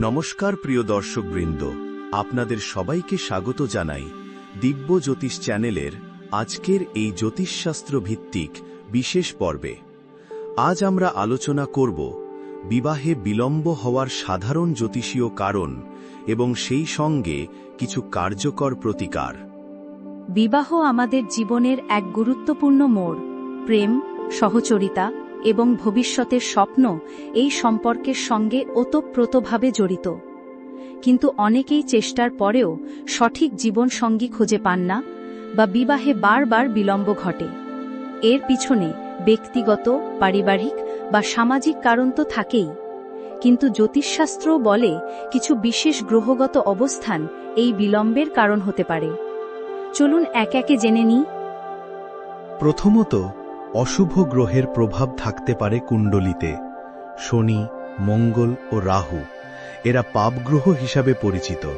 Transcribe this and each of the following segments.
নমস্কার প্রিয় দর্শকবৃন্দ, আপনাদের সবাইকে স্বাগত জানাই দিব্য জ্যোতিষ চ্যানেলের আজকের এই জ্যোতিষশাস্ত্র ভিত্তিক বিশেষ পর্বে। আজ আমরা আলোচনা করব বিবাহে বিলম্ব হওয়ার সাধারণ জ্যোতিষীয় কারণ এবং সেই সঙ্গে কিছু কার্যকর প্রতিকার। বিবাহ আমাদের জীবনের এক গুরুত্বপূর্ণ মোড়, প্রেম, সহচরিতা এবং ভবিষ্যতের স্বপ্ন এই সম্পর্কের সঙ্গে ওতপ্রোতভাবে জড়িত। কিন্তু অনেকেই চেষ্টার পরেও সঠিক জীবনসঙ্গী খুঁজে পান না বা বিবাহে বারবার বিলম্ব ঘটে। এর পিছনে ব্যক্তিগত, পারিবারিক বা সামাজিক কারণ তো থাকেই। কিন্তু জ্যোতিষশাস্ত্রও বলে কিছু বিশেষ গ্রহগত অবস্থান এই বিলম্বের কারণ হতে পারে। চলুন এক একে জেনে নিই। প্রথমত অশুভ গ্রহের প্রভাব থাকতে পারে কুণ্ডলিতে। শনি, মঙ্গল ও রাহু, এরা পাপগ্রহ হিসাবে পরিচিত।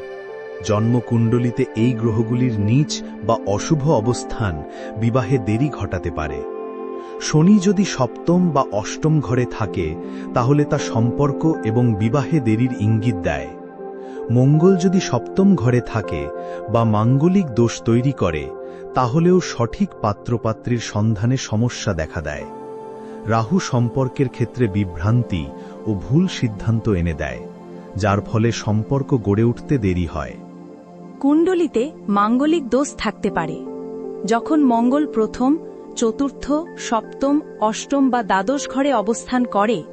জন্মকুণ্ডলিতে এই গ্রহগুলির নীচ বা অশুভ অবস্থান বিবাহে দেরি ঘটাতে পারে। শনি যদি সপ্তম বা অষ্টম ঘরে থাকে, তাহলে তা সম্পর্ক এবং বিবাহে দেরির ইঙ্গিত দেয়। মঙ্গল যদি সপ্তম ঘরে থাকে বা মাঙ্গলিক দোষ তৈরি করে, তাহলেও সঠিক পাত্রপাত্রীর সন্ধানে সমস্যা দেখা দেয়। রাহু সম্পর্কের ক্ষেত্রে বিভ্রান্তি ও ভুল সিদ্ধান্ত এনে দেয়, যার ফলে সম্পর্ক গড়ে উঠতে দেরি হয়। কুণ্ডলিতে মাঙ্গলিক দোষ থাকতে পারে। যখন মঙ্গল প্রথম, চতুর্থ, সপ্তম, অষ্টম বা দ্বাদশ ঘরে অবস্থান করে,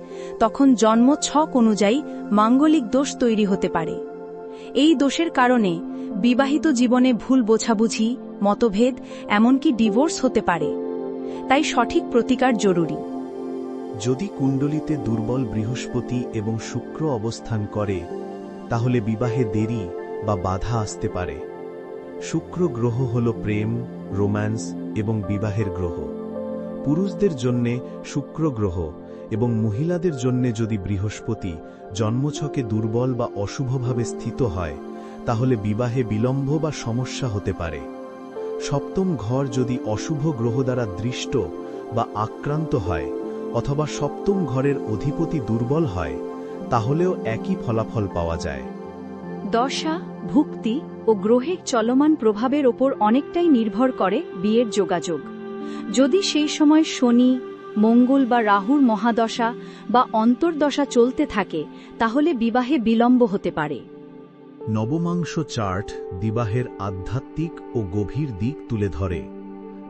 তখন জন্ম ছক অনুযায়ী মাঙ্গলিক দোষ তৈরি হতে পারে। এই দোষের কারণে বিবাহিত জীবনে ভুল বোঝাবুঝি, মতভেদ, এমনকি ডিভোর্স হতে পারে। তাই সঠিক প্রতিকার জরুরি। যদি কুণ্ডলিতে দুর্বল বৃহস্পতি এবং শুক্র অবস্থান করে, তাহলে বিবাহে দেরি বা বাধা আসতে পারে। শুক্র গ্রহ হল প্রেম, রোম্যান্স এবং বিবাহের গ্রহ। পুরুষদের জন্যে শুক্র গ্রহ এবং মহিলাদের জন্যে যদি বৃহস্পতি জন্মছকে দুর্বল বা অশুভভাবে স্থিত হয়, তাহলে বিবাহে বিলম্ব বা সমস্যা হতে পারে। সপ্তম ঘর যদি অশুভ গ্রহ দ্বারা দৃষ্ট বা আক্রান্ত হয় অথবা সপ্তম ঘরের অধিপতি দুর্বল হয়, তাহলেও একই ফলাফল পাওয়া যায়। দশা, ভুক্তি ও গ্রহের চলমান প্রভাবের ওপর অনেকটাই নির্ভর করে বিয়ের যোগাযোগ। যদি সেই সময় শনি মঙ্গল বা রাহুর মহাদশা বা অন্তর্দশা চলতে থাকে তাহলে বিবাহে বিলম্ব হতে পারে। নবমাংস চার্ট বিবাহের আধ্যাত্মিক ও গভীর দিক তুলে ধরে।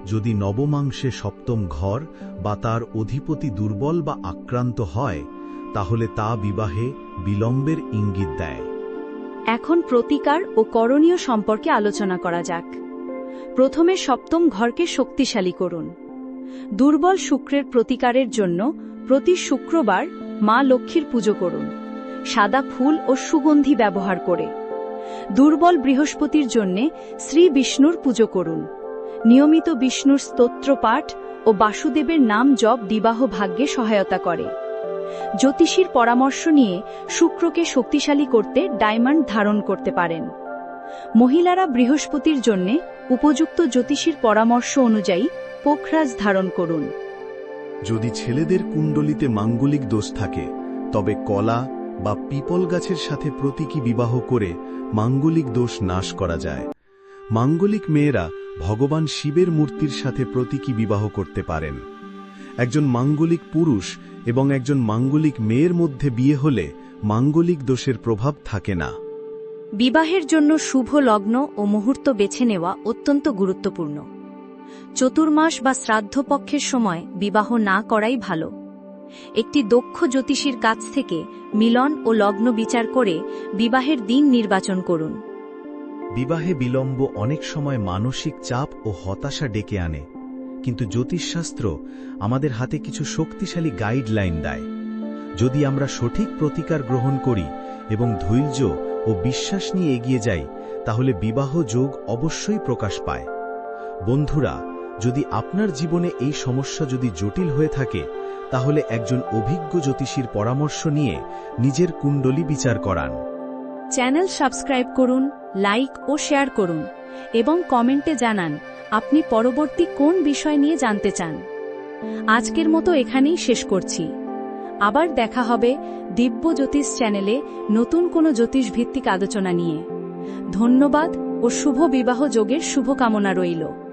যদি নবমাংসে সপ্তম ঘর বা তার অধিপতি দুর্বল বা আক্রান্ত হয় তাহলে তা বিবাহে বিলম্বের ইঙ্গিত দেয়। এখন প্রতিকার ও করণীয় সম্পর্কে আলোচনা করা যাক। প্রথমে সপ্তম ঘরকে শক্তিশালী করুন। দুর্বল শুক্রের প্রতিকারের জন্য প্রতি শুক্রবার মা লক্ষ্মীর পুজো করুন। সাদা ফুল ও সুগন্ধি ব্যবহার করে। দুর্বল বৃহস্পতির জন্যে শ্রী বিষ্ণুর পুজো করুন। নিয়মিত বিষ্ণুর স্তোত্র পাঠ ও বাসুদেবের নাম জপ বিবাহ ভাগ্যে সহায়তা করে। জ্যোতিষীর পরামর্শ নিয়ে শুক্রকে শক্তিশালী করতে ডায়মন্ড ধারণ করতে পারেন। মহিলারা বৃহস্পতির জন্য উপযুক্ত জ্যোতিষীর পরামর্শ অনুযায়ী পোখরাজ ধারণ করুন। যদি ছেলেদের কুণ্ডলিতে মাঙ্গলিক দোষ থাকে তবে কলা বা পিপল গাছের সাথে প্রতীকী বিবাহ করে মাঙ্গলিক দোষ নাশ করা যায়। মাঙ্গলিক মেয়েরা ভগবান শিবের মূর্তির সাথে প্রতীকী বিবাহ করতে পারেন। একজন মাঙ্গলিক পুরুষ এবং একজন মাঙ্গলিক মেয়ের মধ্যে বিয়ে হলে মাঙ্গলিক দোষের প্রভাব থাকে না। বিবাহের জন্য শুভ লগ্ন ও মুহূর্ত বেছে নেওয়া অত্যন্ত গুরুত্বপূর্ণ। চতুর্মাস বা শ্রাদ্ধপক্ষের সময় বিবাহ না করাই ভালো। একটি দক্ষ জ্যোতিষীর কাছ থেকে মিলন ও লগ্ন বিচার করে বিবাহের দিন নির্বাচন করুন। বিবাহে বিলম্ব অনেক সময় মানসিক চাপ ও হতাশা ডেকে আনে। কিন্তু জ্যোতিষশাস্ত্র আমাদের হাতে কিছু শক্তিশালী গাইডলাইন দেয়। যদি আমরা সঠিক প্রতিকার গ্রহণ করি এবং ধৈর্য ও বিশ্বাস নিয়ে এগিয়ে যাই, তাহলে বিবাহ যোগ অবশ্যই প্রকাশ পায়। বন্ধুরা, যদি আপনার জীবনে এই সমস্যা যদি জটিল হয়ে থাকে, তাহলে একজন অভিজ্ঞ জ্যোতিষীর পরামর্শ নিয়ে নিজের কুণ্ডলী বিচার করান। চ্যানেল সাবস্ক্রাইব করুন, লাইক ও শেয়ার করুন এবং কমেন্টে জানান আপনি পরবর্তী কোন বিষয় নিয়ে জানতে চান। আজকের মতো এখানেই শেষ করছি। আবার দেখা হবে দিব্য জ্যোতিষ চ্যানেলে নতুন কোনো জ্যোতিষভিত্তিক আলোচনা নিয়ে। ধন্যবাদ ও শুভ বিবাহ যোগের শুভকামনা রইল।